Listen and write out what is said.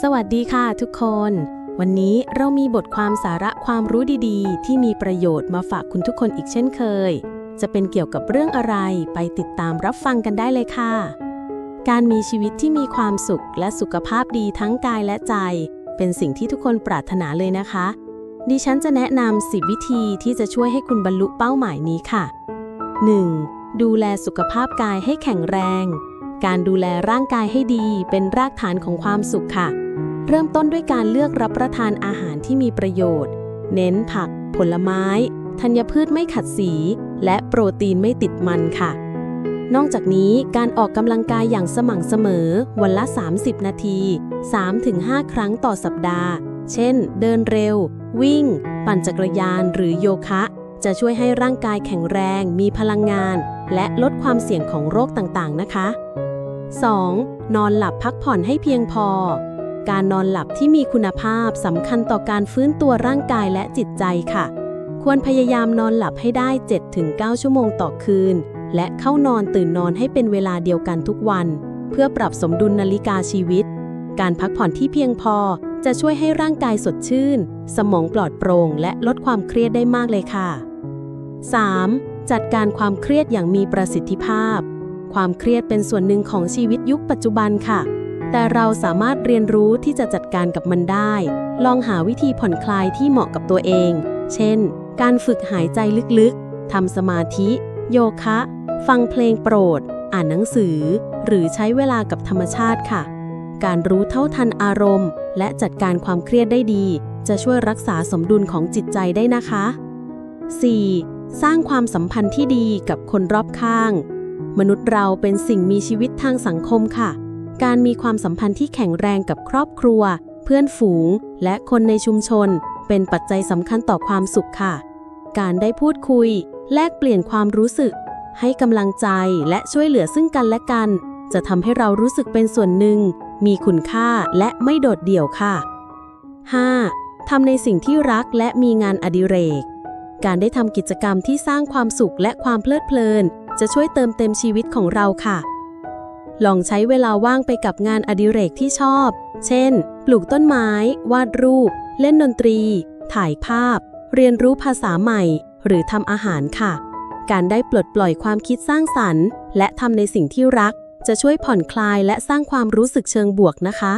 สวัสดีค่ะทุกคน วันนี้เรามีบทความสาระความรู้ดีๆ ที่มีประโยชน์มาฝากคุณทุกคนอีกเช่นเคย จะเป็นเกี่ยวกับเรื่องอะไรไปติดตามรับฟังกันได้เลยค่ะ การมีชีวิตที่มีความสุขและสุขภาพดีทั้งกายและใจ เป็นสิ่งที่ทุกคนปรารถนาเลยนะคะ ดิฉันจะแนะนำ10 วิธีที่จะช่วยให้คุณบรรลุเป้าหมายนี้ค่ะ 1. ดูแลสุขภาพกายให้แข็งแรง การดูแลร่างกายให้ดีเป็นรากฐานของความสุขค่ะ เริ่มต้นด้วยการเลือกรับประทานอาหารที่มีประโยชน์ เน้นผัก ผลไม้ ธัญพืชไม่ขัดสี และโปรตีนไม่ติดมันค่ะ นอกจากนี้การออกกำลังกายอย่างสม่ำเสมอ วันละ 30 นาที 3-5 ครั้งต่อสัปดาห์ เช่น เดินเร็ว วิ่ง ปั่นจักรยานหรือโยคะจะช่วยให้ร่างกายแข็งแรง มีพลังงาน และลดความเสี่ยงของโรคต่างๆ นะคะ 2. นอนหลับพักผ่อนให้เพียงพอ การนอนหลับที่มีคุณภาพสำคัญต่อการฟื้นตัวร่างกายและจิตใจค่ะ ควรพยายามนอนหลับให้ได้ 7-9 ชั่วโมงต่อคืน และเข้านอนตื่นนอนให้เป็นเวลาเดียวกันทุกวัน เพื่อปรับสมดุลนาฬิกาชีวิต การพักผ่อนที่เพียงพอจะช่วยให้ร่างกายสดชื่น สมองปลอดโปร่งและลดความเครียดได้มากเลยค่ะ 3. จัดการความเครียดอย่างมีประสิทธิภาพ ความเครียดเป็นส่วนหนึ่งของชีวิตยุคปัจจุบันค่ะ แต่เราสามารถเรียนรู้ที่จะจัดการกับมันได้ ลองหาวิธีผ่อนคลายที่เหมาะกับตัวเอง เช่น การฝึกหายใจลึกๆทำสมาธิ โยคะ ฟังเพลงโปรด อ่านหนังสือ หรือใช้เวลากับธรรมชาติค่ะ การรู้เท่าทันอารมณ์ และจัดการความเครียดได้ดี จะช่วยรักษาสมดุลของจิตใจได้นะคะ 4. สร้างความสัมพันธ์ที่ดีกับคนรอบข้าง มนุษย์เราเป็นสิ่งมีชีวิตทางสังคมค่ะ การมีความสัมพันธ์ที่แข็งแรงกับครอบครัว เพื่อนฝูง และคนในชุมชน เป็นปัจจัยสำคัญต่อความสุขค่ะ การได้พูดคุย แลกเปลี่ยนความรู้สึก ให้กำลังใจและช่วยเหลือซึ่งกันและกัน จะทำให้เรารู้สึกเป็นส่วนหนึ่ง มีคุณค่าและไม่โดดเดี่ยวค่ะ 5. ทำในสิ่งที่รักและมีงานอดิเรก การได้ทำกิจกรรมที่สร้างความสุขและความเพลิดเพลิน จะช่วยเติมเต็มชีวิตของเราค่ะ ลองใช้เวลาว่างไปกับงานอดิเรกที่ชอบ เช่น ปลูกต้นไม้ วาดรูป เล่นดนตรี ถ่ายภาพ เรียนรู้ภาษาใหม่ หรือทำอาหารค่ะ การได้ปลดปล่อยความคิดสร้างสรรค์ และทำในสิ่งที่รัก จะช่วยผ่อนคลายและสร้างความรู้สึกเชิงบวกนะคะ